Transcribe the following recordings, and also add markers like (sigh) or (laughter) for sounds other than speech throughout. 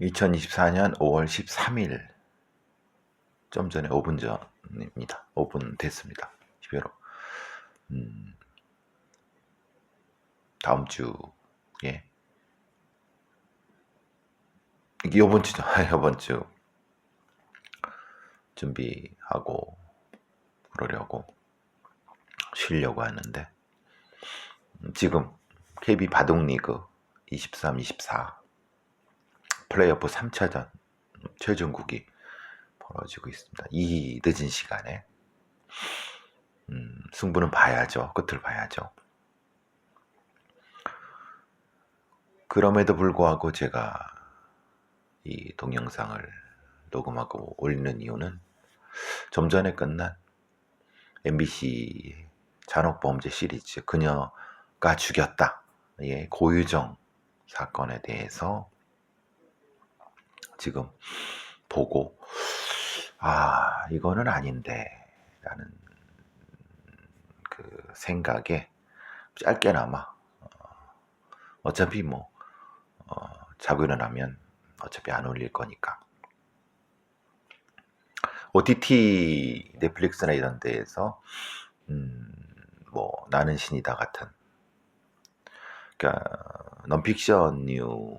2024년 5월 13일. 좀 전에 5분 전입니다. 5분 됐습니다. 12로. 음, 다음 주에. 이게 이번 주죠. (laughs) 이번 주. 준비하고 그러려고 쉬려고 하는데. 음, 지금 KB 바둑리그 23, 24 플레이오프 3차전 최종국이 벌어지고 있습니다. 이 늦은 시간에 음, 승부는 봐야죠. 끝을 봐야죠. 그럼에도 불구하고 제가 이 동영상을 녹음하고 올리는 이유는 좀 전에 끝난 MBC 잔혹범죄 시리즈 그녀가 죽였다. 예, 고유정 사건에 대해서 지금 보고 아 이거는 아닌데 라는 그 생각에 짧게나마 어, 어차피 뭐 어, 자고 일어나면 어차피 안 올릴 거니까. OTT 넷플릭스나 이런 데에서 음, 뭐 나는 신이다 같은 그러니까 넌픽션류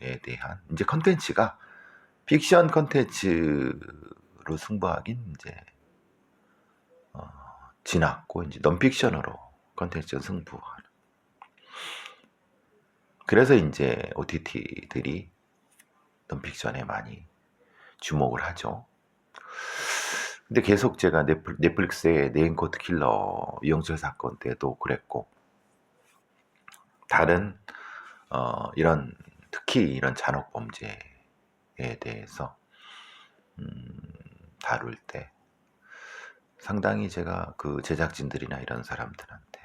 에 대한 이제 컨텐츠가 픽션 컨텐츠로 승부하긴 이제 어, 지났고 이제 넌픽션으로 컨텐츠 승부하는 그래서 이제 OTT들이 넌픽션에 많이 주목을 하죠. 근데 계속 제가 넷플, 넷플릭스의 네임코드 킬러 이영철 사건 때도 그랬고 다른 어, 이런 특히 이런 잔혹 범죄에 대해서 음, 다룰 때 상당히 제가 그 제작진들이나 이런 사람들한테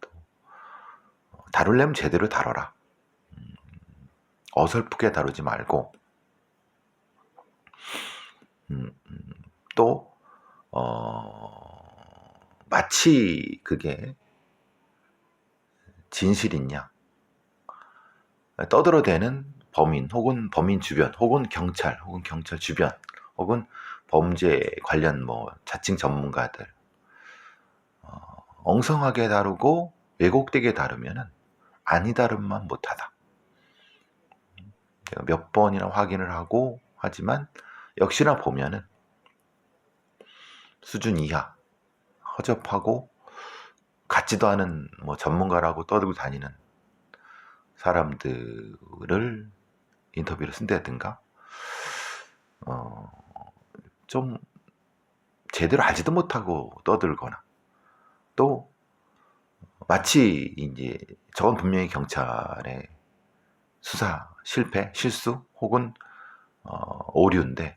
또 어, 다룰려면 제대로 다뤄라. 음, 어설프게 다루지 말고 음, 음, 또 어, 마치 그게 진실이냐 떠들어대는 범인 혹은 범인 주변 혹은 경찰 혹은 경찰 주변 혹은 범죄 관련 뭐 자칭 전문가들 어, 엉성하게 다루고 왜곡되게 다루면은 아니 다름만 못하다. 몇 번이나 확인을 하고 하지만 역시나 보면은 수준 이하 허접하고 같지도 않은 뭐 전문가라고 떠들고 다니는 사람들을 인터뷰를 쓴다든가 어, 좀 제대로 알지도 못하고 떠들거나 또 마치 이제 저건 분명히 경찰의 수사 실패 실수 혹은 어, 오류인데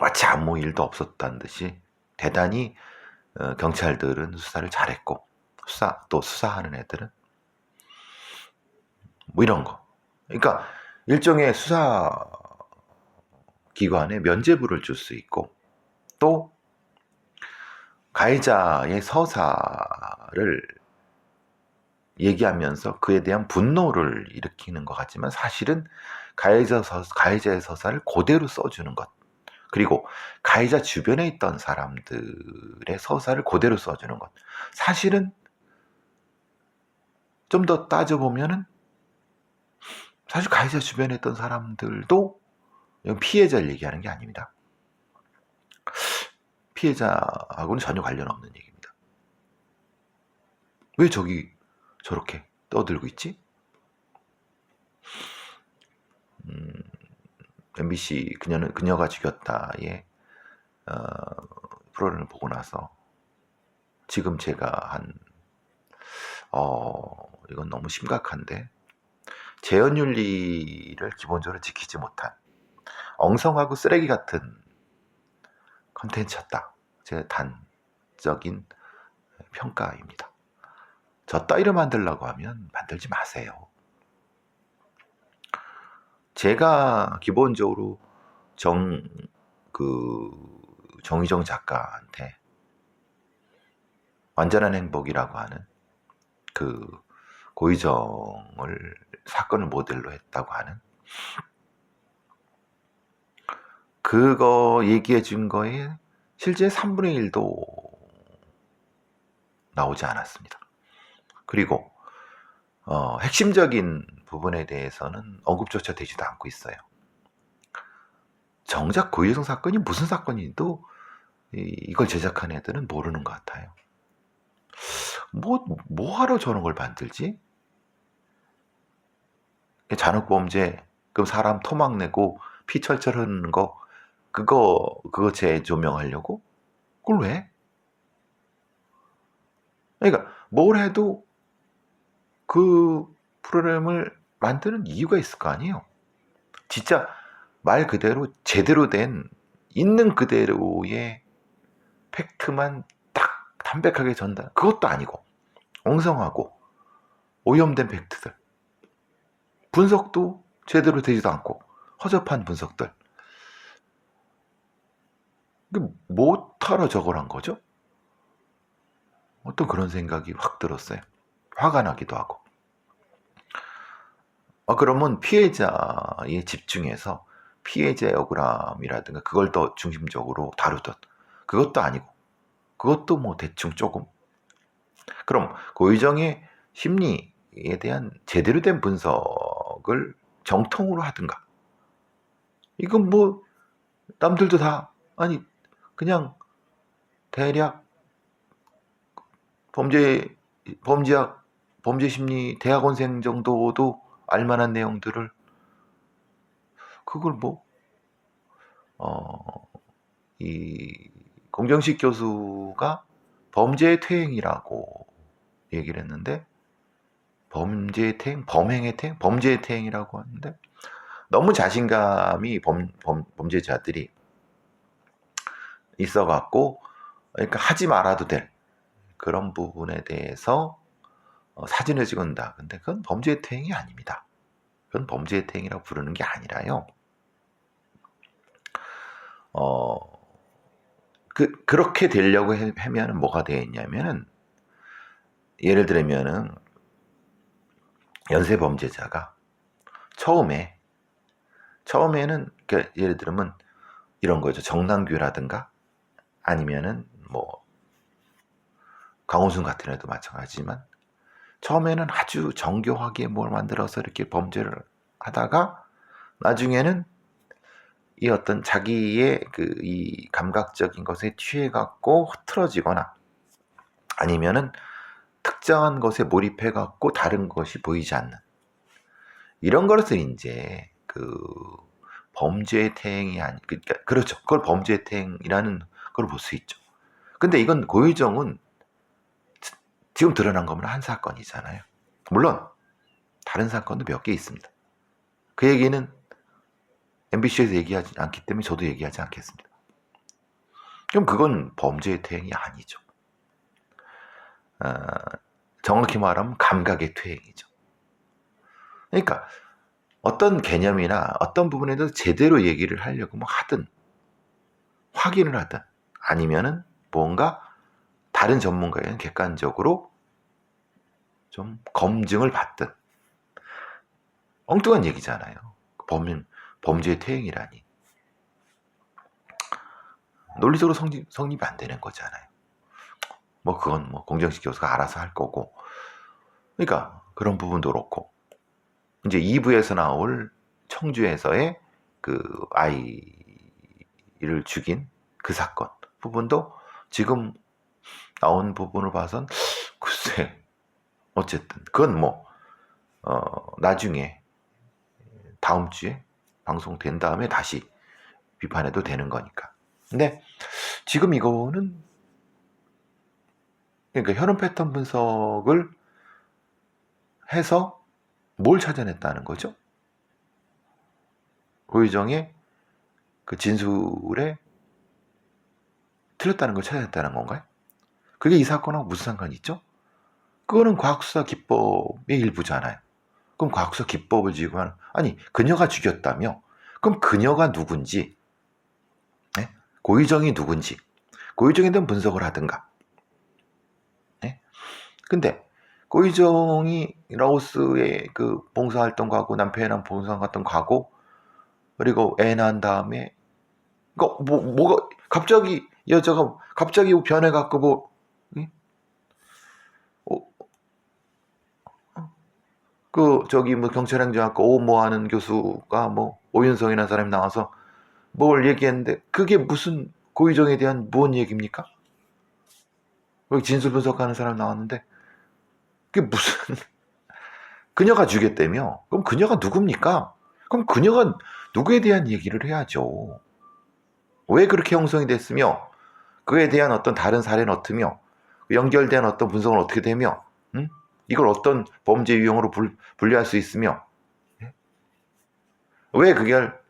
마치 아무 일도 없었다는 듯이 대단히 어, 경찰들은 수사를 잘했고 수사 또 수사하는 애들은 뭐 이런 거. 그러니까 일종의 수사 기관에 면죄부를 줄 수 있고 또 가해자의 서사를 얘기하면서 그에 대한 분노를 일으키는 것 같지만 사실은 가해자 서, 가해자의 서사를 그대로 써주는 것. 그리고 가해자 주변에 있던 사람들의 서사를 그대로 써주는 것. 사실은 좀 더 따져보면은 사실 가해자 주변에 있던 사람들도 피해자를 얘기하는 게 아닙니다. 피해자하고는 전혀 관련 없는 얘기입니다. 왜 저기 저렇게 떠들고 있지? 음, MBC 그녀는 그녀가 죽였다의 어, 프로그램을 보고 나서 지금 제가 한 어, 이건 너무 심각한데 재현윤리를 기본적으로 지키지 못한 엉성하고 쓰레기 같은 컨텐츠였다. 제 단적인 평가입니다. 저 따위를 만들려고 하면 만들지 마세요. 제가 기본적으로 정, 그, 정희정 작가한테 완전한 행복이라고 하는 그 고의정을 사건을 모델로 했다고 하는 그거 얘기해 준 거에 실제 3분의 1도 나오지 않았습니다. 그리고 어, 핵심적인 부분에 대해서는 언급조차 되지도 않고 있어요. 정작 고유성 사건이 무슨 사건인지도 이걸 제작한 애들은 모르는 것 같아요. 뭐, 뭐 하러 저런 걸 만들지? 잔혹범죄, 그 사람 토막 내고 피 철철 흐르는 거, 그거, 그거 재조명하려고? 그걸 왜? 그러니까, 뭘 해도 그 프로그램을 만드는 이유가 있을 거 아니에요? 진짜 말 그대로 제대로 된, 있는 그대로의 팩트만 딱 담백하게 전달, 그것도 아니고, 엉성하고, 오염된 팩트들. 분석도 제대로 되지도 않고, 허접한 분석들. 못하러 저걸 한 거죠? 어떤 그런 생각이 확 들었어요. 화가 나기도 하고. 아, 그러면 피해자에 집중해서 피해자의 억울함이라든가 그걸 더 중심적으로 다루듯 그것도 아니고 그것도 뭐 대충 조금 그럼 고의정의 심리에 대한 제대로 된 분석 을 정통으로 하든가. 이건 뭐 남들도 다 아니 그냥 대략 범죄 범죄학 범죄 심리 대학원생 정도도 알만한 내용들을 그걸 뭐 어 이 공정식 교수가 범죄의 퇴행이라고 얘기를 했는데 범죄의 퇴행, 범행의 퇴행, 범죄의 퇴행이라고 하는데 너무 자신감이 범, 범, 범죄자들이 있어갖고 그러니까 하지 말아도 될 그런 부분에 대해서 어, 사진을 찍은다. 근데 그건 범죄의 퇴행이 아닙니다. 그건 범죄의 퇴행이라고 부르는 게 아니라요. 어, 그, 그렇게 되려고 하면 뭐가 되겠냐면은, 예를 들면은, 연쇄 범죄자가 처음에, 처음에는, 그러니까 예를 들면 이런 거죠. 정남규라든가 아니면은 뭐, 강호순 같은 애도 마찬가지지만, 처음에는 아주 정교하게 뭘 만들어서 이렇게 범죄를 하다가 나중에는 이 어떤 자기의 그 이 감각적인 것에 취해 갖고 흐트러지거나 아니면은 특정한 것에 몰입해 갖고 다른 것이 보이지 않는 이런 것을 이제 그 범죄 태행이 아니 그러니까 그렇죠. 그걸 범죄 태행이라는 걸 볼 수 있죠. 근데 이건 고의정은 지금 드러난 거면 한 사건이잖아요. 물론 다른 사건도 몇 개 있습니다. 그 얘기는 MBC에서 얘기하지 않기 때문에 저도 얘기하지 않겠습니다. 그럼 그건 범죄의 퇴행이 아니죠. 어, 정확히 말하면 감각의 퇴행이죠. 그러니까 어떤 개념이나 어떤 부분에도 제대로 얘기를 하려고 뭐 하든 확인을 하든 아니면은 뭔가 다른 전문가에는 객관적으로 좀 검증을 받든 엉뚱한 얘기잖아요. 범인 범죄의 퇴행이라니 논리적으로 성립, 성립이 안 되는 거잖아요. 뭐 그건 뭐 공정식 교수가 알아서 할 거고 그러니까 그런 부분도 그렇고 이제 2부에서 나올 청주에서의 그 아이를 죽인 그 사건 부분도 지금 나온 부분을 봐선 글쎄 어쨌든 그건 뭐 어, 나중에 다음 주에 방송된 다음에 다시 비판해도 되는 거니까. 근데 지금 이거는 그러니까 현원 패턴 분석을 해서 뭘 찾아냈다는 거죠? 고유정의 그 진술에 틀렸다는 걸 찾아냈다는 건가요? 그게 이 사건하고 무슨 상관이 있죠? 그거는 과학수사 기법의 일부잖아요. 그럼 과학수사 기법을 지고 하는, 아니, 그녀가 죽였다며? 그럼 그녀가 누군지, 네? 고의정이 누군지, 고의정에 대한 분석을 하든가. 네? 근데, 고의정이 라오스에 그 봉사활동 가고 남편이랑 봉사 갔던 가고, 그리고 애 낳은 다음에 그러니까 뭐 뭐가 갑자기 여자가 갑자기 변해갖고 뭐 응? 어, 그 저기 뭐 경찰행정학과 오모하는 교수가 뭐 오윤성이라는 사람이 나와서 뭘 얘기했는데 그게 무슨 고의정에 대한 무언 얘기입니까? 진술 분석하는 사람 나왔는데 그게 무슨 (laughs) 그녀가 주겠다며? 그럼 그녀가 누굽니까? 그럼 그녀가 누구에 대한 얘기를 해야죠. 왜 그렇게 형성이 됐으며 그에 대한 어떤 다른 사례는 어떠며 연결된 어떤 분석은 어떻게 되며 응? 이걸 어떤 범죄 유형으로 분, 분류할 수 있으며 예? 왜 그걸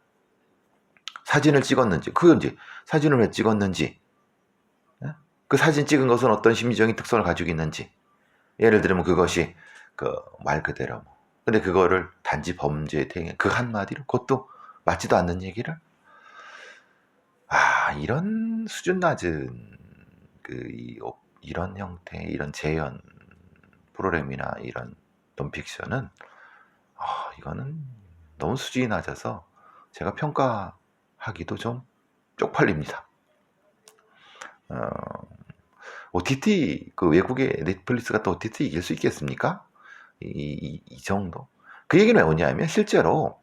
사진을 찍었는지 그건 이제 사진을 왜 찍었는지 예? 그 사진 찍은 것은 어떤 심리적인 특성을 가지고 있는지 예를 들면 그것이 그 말 그대로 뭐 근데 그거를 단지 범죄 행위 그 한마디로 그것도 맞지도 않는 얘기를 아 이런 수준 낮은 그 이, 어, 이런 형태 이런 재현 프로그램이나 이런 논픽션은 아 이거는 너무 수준이 낮아서 제가 평가하기도 좀 쪽팔립니다. 어, OTT 그 외국의 넷플릭스가 또 OTT 이길 수 있겠습니까? 이, 이, 이 정도. 그 얘기는 뭐냐면 실제로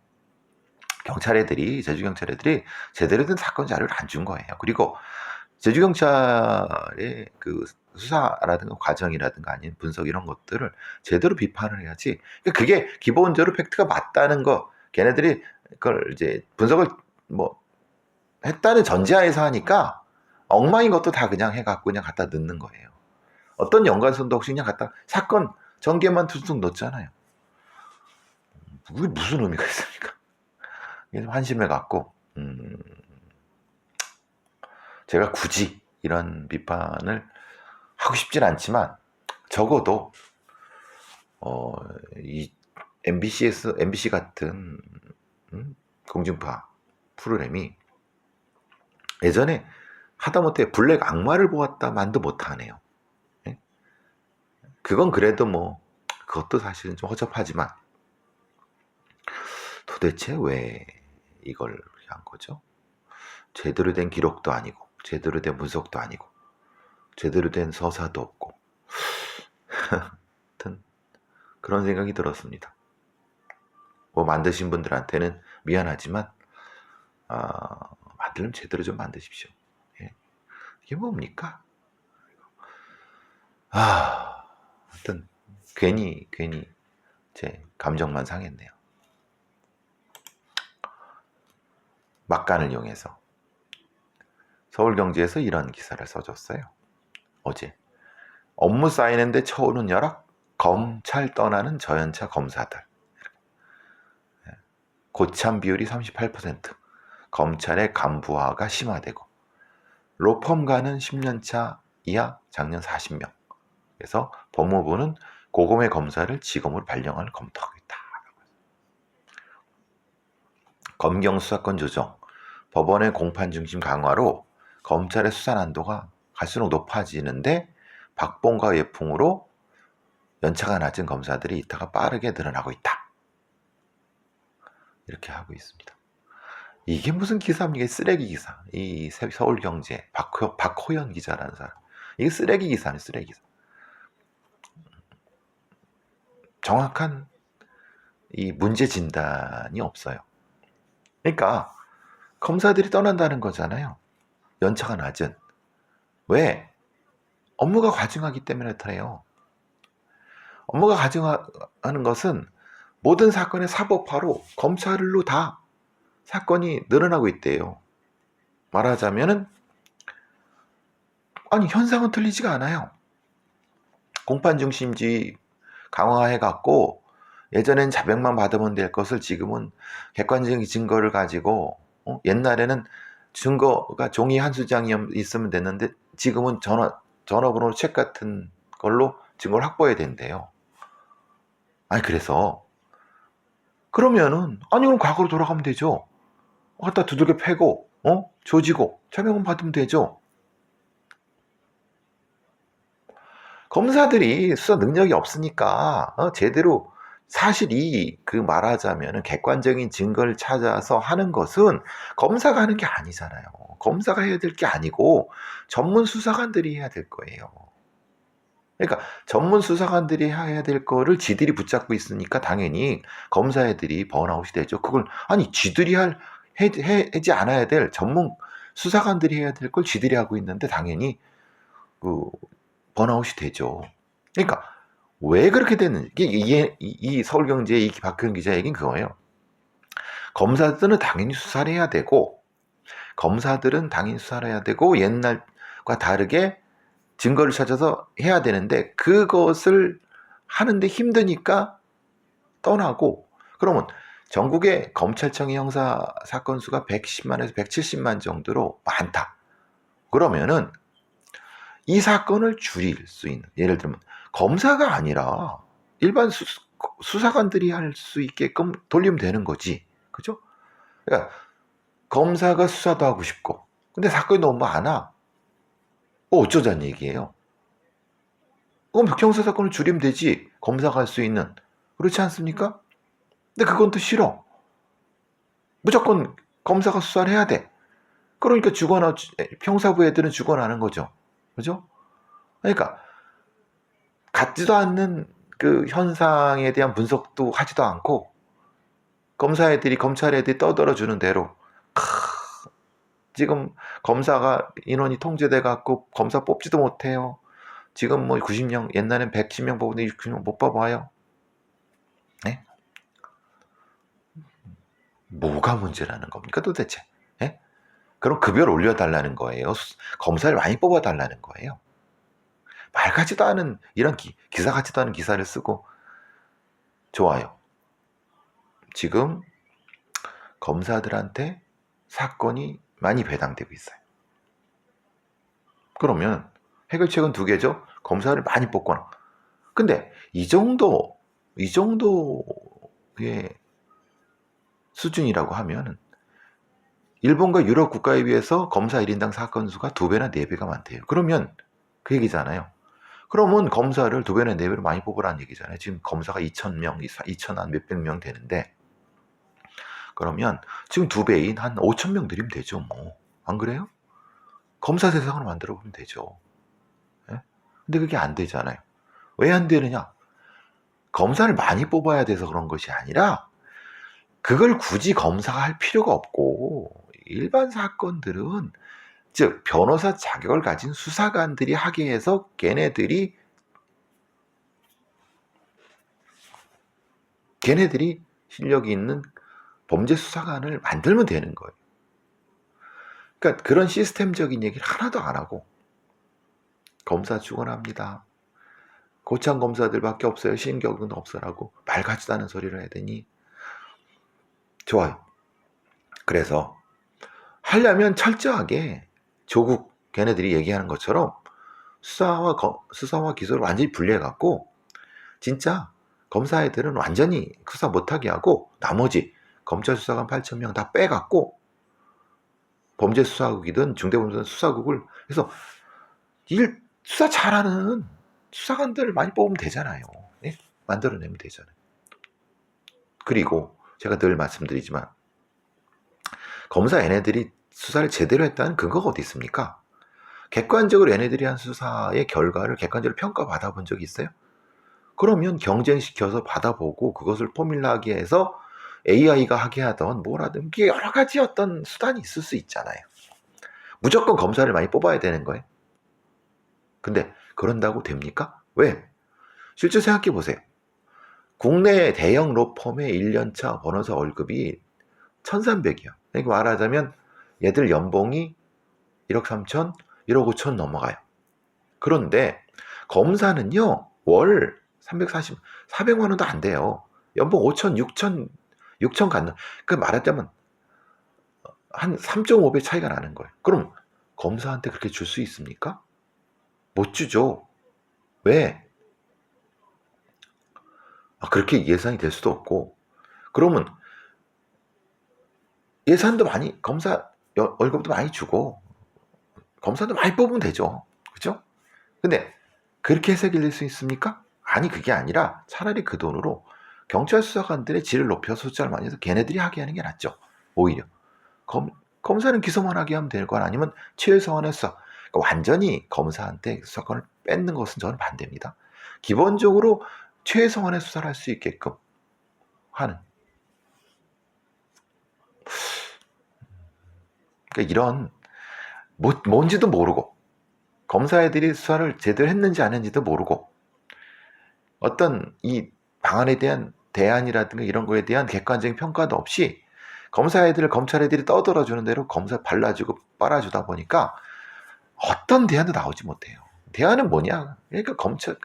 경찰 애들이 제주 경찰 애들이 제대로 된 사건 자료를 안 준 거예요. 그리고 제주 경찰의 그 수사라든가 과정이라든가 아닌 분석 이런 것들을 제대로 비판을 해야지. 그러니까 그게 기본적으로 팩트가 맞다는 거, 걔네들이 그걸 이제 분석을 뭐 했다는 전제하에서 하니까 엉망인 것도 다 그냥 해갖고 그냥 갖다 넣는 거예요. 어떤 연관성도 없이 그냥 갖다 사건 전개만 툭툭 넣잖아요. 그게 무슨 의미가 있습니까? 이게 좀 한심해 갖고 음, 제가 굳이 이런 비판을 하고 싶진 않지만 적어도 어, 이 MBC에서 MBC 같은 음, 공중파 프로그램이 예전에 하다못해 블랙 악마를 보았다 만도 못하네요. 예? 그건 그래도 뭐 그것도 사실은 좀 허접하지만 도대체 왜 이걸 한 거죠? 제대로 된 기록도 아니고 제대로 된 분석도 아니고 제대로 된 서사도 없고 하여튼 그런 생각이 들었습니다. 뭐 만드신 분들한테는 미안하지만 아, 만들면 제대로 좀 만드십시오. 예. 이게 뭡니까? 아, 하여튼 괜히 괜히 제 감정만 상했네요. 막간을 이용해서 서울경제에서 이런 기사를 써줬어요. 어제 업무 쌓이는데 쳐오는 열악 검찰 떠나는 저연차 검사들 예. 고참 비율이 38% 검찰의 간부화가 심화되고 로펌 가는 10년차 이하 작년 40명 그래서 법무부는 고검의 검사를 지검으로 발령을 검토하고 있다. 검경 수사권 조정, 법원의 공판 중심 강화로 검찰의 수사 난도가 갈수록 높아지는데 박봉과 예풍으로 연차가 낮은 검사들이 이따가 빠르게 늘어나고 있다. 이렇게 하고 있습니다. 이게 무슨 기사입니까? 쓰레기 기사. 이 서울경제 박호, 박호연 기자라는 사람. 이게 쓰레기 기사네, 쓰레기 기사. 정확한 이 문제 진단이 없어요. 그러니까 검사들이 떠난다는 거잖아요. 연차가 낮은. 왜? 업무가 과중하기 때문에 그래요. 업무가 과중하는 것은 모든 사건의 사법화로 검찰로 다 사건이 늘어나고 있대요. 말하자면은 아니 현상은 틀리지가 않아요. 공판 중심주의 강화해 갖고 예전엔 자백만 받으면 될 것을 지금은 객관적인 증거를 가지고 어? 옛날에는 증거가 종이 한 수장이 있으면 됐는데 지금은 전화 전화번호 책 같은 걸로 증거를 확보해야 된대요. 아니 그래서 그러면은 아니 그럼 과거로 돌아가면 되죠. 갖다 두들겨 패고 어 조지고 자명은 받으면 되죠. 검사들이 수사 능력이 없으니까 어, 제대로 사실 이 그 말하자면 객관적인 증거를 찾아서 하는 것은 검사가 하는 게 아니잖아요. 검사가 해야 될 게 아니고 전문 수사관들이 해야 될 거예요. 그러니까 전문 수사관들이 해야 될 거를 지들이 붙잡고 있으니까 당연히 검사 애들이 번아웃이 되죠. 그걸 아니 지들이 할 해, 해, 하지 않아야 될 전문 수사관들이 해야 될 걸 지들이 하고 있는데 당연히 그 번아웃이 되죠. 그러니까 왜 그렇게 됐는지 이게 이, 이 서울경제의 이 박현 기자 얘기는 그거예요. 검사들은 당연히 수사를 해야 되고 검사들은 당연히 수사를 해야 되고 옛날과 다르게 증거를 찾아서 해야 되는데 그것을 하는데 힘드니까 떠나고 그러면 전국의 검찰청의 형사 사건 수가 110만에서 170만 정도로 많다. 그러면은 이 사건을 줄일 수 있는 예를 들면 검사가 아니라 일반 수, 수사관들이 할 수 있게끔 돌리면 되는 거지. 그죠? 그러니까 검사가 수사도 하고 싶고 근데 사건이 너무 많아. 어, 어쩌자는 얘기예요. 그럼 형사 사건을 줄이면 되지. 검사가 할 수 있는. 그렇지 않습니까? 근데 그건 또 싫어. 무조건 검사가 수사를 해야 돼. 그러니까 죽어나 형사부 애들은 죽어나는 거죠. 그죠? 그러니까 같지도 않는 그 현상에 대한 분석도 하지도 않고 검사 애들이 검찰 애들이 떠들어 주는 대로 크, 지금 검사가 인원이 통제돼 갖고 검사 뽑지도 못해요. 지금 뭐 90명 옛날엔 110명 뽑는데 60명 못 뽑아요. 네? 뭐가 문제라는 겁니까 도대체? 예? 그럼 급여를 올려달라는 거예요. 검사를 많이 뽑아달라는 거예요. 말 같지도 않은 이런 기, 기사 같지도 않은 기사를 쓰고 좋아요. 지금 검사들한테 사건이 많이 배당되고 있어요. 그러면 해결책은 두 개죠. 검사를 많이 뽑거나. 근데 이 정도 이 정도의 수준이라고 하면 일본과 유럽 국가에 비해서 검사 1인당 사건 수가 두 배나 네 배가 많대요. 그러면 그 얘기잖아요. 그러면 검사를 두 배나 네 배로 많이 뽑으라는 얘기잖아요. 지금 검사가 2,000명, 2,000한 몇백 명 되는데 그러면 지금 두 배인 한 5천 명 늘리면 되죠, 뭐. 안 그래요? 검사 세상을 만들어 보면 되죠. 예? 근데 그게 안 되잖아요. 왜 안 되느냐? 검사를 많이 뽑아야 돼서 그런 것이 아니라 그걸 굳이 검사가 할 필요가 없고 일반 사건들은 즉 변호사 자격을 가진 수사관들이 하게 해서 걔네들이 걔네들이 실력이 있는 범죄 수사관을 만들면 되는 거예요. 그러니까 그런 시스템적인 얘기를 하나도 안 하고 검사 죽어납니다. 고참 검사들밖에 없어요. 신경은 없어라고 말 같지도 않은 소리를 해야 되니 좋아요. 그래서 하려면 철저하게 조국 걔네들이 얘기하는 것처럼 수사와 거, 수사와 기소를 완전히 분리해 갖고 진짜 검사 애들은 완전히 수사 못하게 하고 나머지 검찰 수사관 8천 명 다 빼갖고 범죄 수사국이든 중대범죄 수사국을 해서 일 수사 잘하는 수사관들을 많이 뽑으면 되잖아요. 네? 만들어내면 되잖아요. 그리고 제가 늘 말씀드리지만 검사 얘네들이 수사를 제대로 했다는 근거가 어디 있습니까? 객관적으로 얘네들이 한 수사의 결과를 객관적으로 평가받아 본 적이 있어요? 그러면 경쟁시켜서 받아보고 그것을 포뮬라하게 해서 AI가 하게 하던 뭐라든 이게 여러 가지 어떤 수단이 있을 수 있잖아요. 무조건 검사를 많이 뽑아야 되는 거예요. 근데 그런다고 됩니까? 왜? 실제 생각해 보세요. 국내 대형 로펌의 1년차 변호사 월급이 1,300이요. 그러니까 말하자면 얘들 연봉이 1억 3천, 1억 5천 넘어가요. 그런데 검사는요, 월 340, 400만 원도 안 돼요. 연봉 5천, 6천 6천 갖는 그 말하자면 한 3.5배 차이가 나는 거예요. 그럼 검사한테 그렇게 줄 수 있습니까? 못 주죠. 왜? 아, 그렇게 예상이 될 수도 없고 그러면 예산도 많이 검사 월급도 많이 주고 검사도 많이 뽑으면 되죠. 그죠? 근데 그렇게 해석일 수 있습니까? 아니 그게 아니라 차라리 그 돈으로 경찰 수사관들의 질을 높여서 숫자를 많이 해서 걔네들이 하게 하는 게 낫죠. 오히려. 검, 검사는 기소만 하게 하면 될거 아니면 최소한했어. 그러니까 완전히 검사한테 수사권을 뺏는 것은 저는 반대입니다. 기본적으로 최소한의 수사를 할 수 있게끔 하는. 그러니까 이런 뭐, 뭔지도 모르고 검사 애들이 수사를 제대로 했는지 안 했는지도 모르고 어떤 이 방안에 대한 대안이라든가 이런 거에 대한 객관적인 평가도 없이 검사 애들, 검찰 애들이 떠들어 주는 대로 검사 발라주고 빨아주다 보니까 어떤 대안도 나오지 못해요. 대안은 뭐냐? 그러니까 검찰,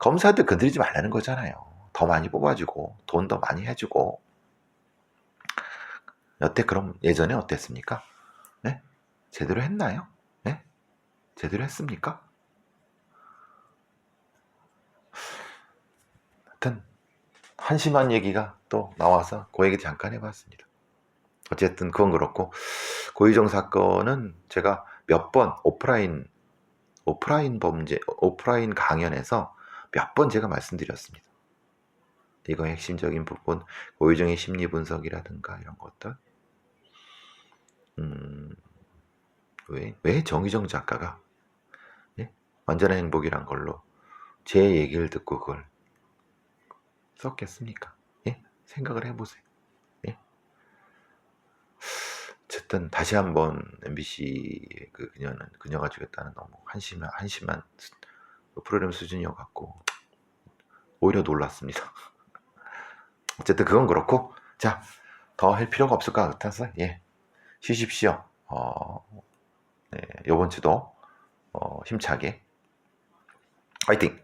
검사들 건드리지 말라는 거잖아요. 더 많이 뽑아주고, 돈 더 많이 해주고. 여태 그럼 예전에 어땠습니까? 네? 제대로 했나요? 네? 제대로 했습니까? 하여튼, 한심한 얘기가 또 나와서 그 얘기 잠깐 해봤습니다. 어쨌든 그건 그렇고 고의정 사건은 제가 몇 번 오프라인 오프라인 범죄 오프라인 강연에서 몇 번 제가 말씀드렸습니다. 이거 핵심적인 부분 고의정의 심리 분석이라든가 이런 것들 음, 왜, 왜 정의정 작가가 예? 완전한 행복이란 걸로 제 얘기를 듣고 그걸 썼겠습니까? 예? 생각을 해보세요. 예? 어쨌든 다시 한번 MBC 그 그녀는 그녀가 주겠다는 너무 한심한 한심한 프로그램 수준이어갖고 오히려 놀랐습니다. (laughs) 어쨌든 그건 그렇고 자 더 할 필요가 없을 것 같아서 예 쉬십시오. 어, 네, 이번 주도 어, 힘차게 화이팅!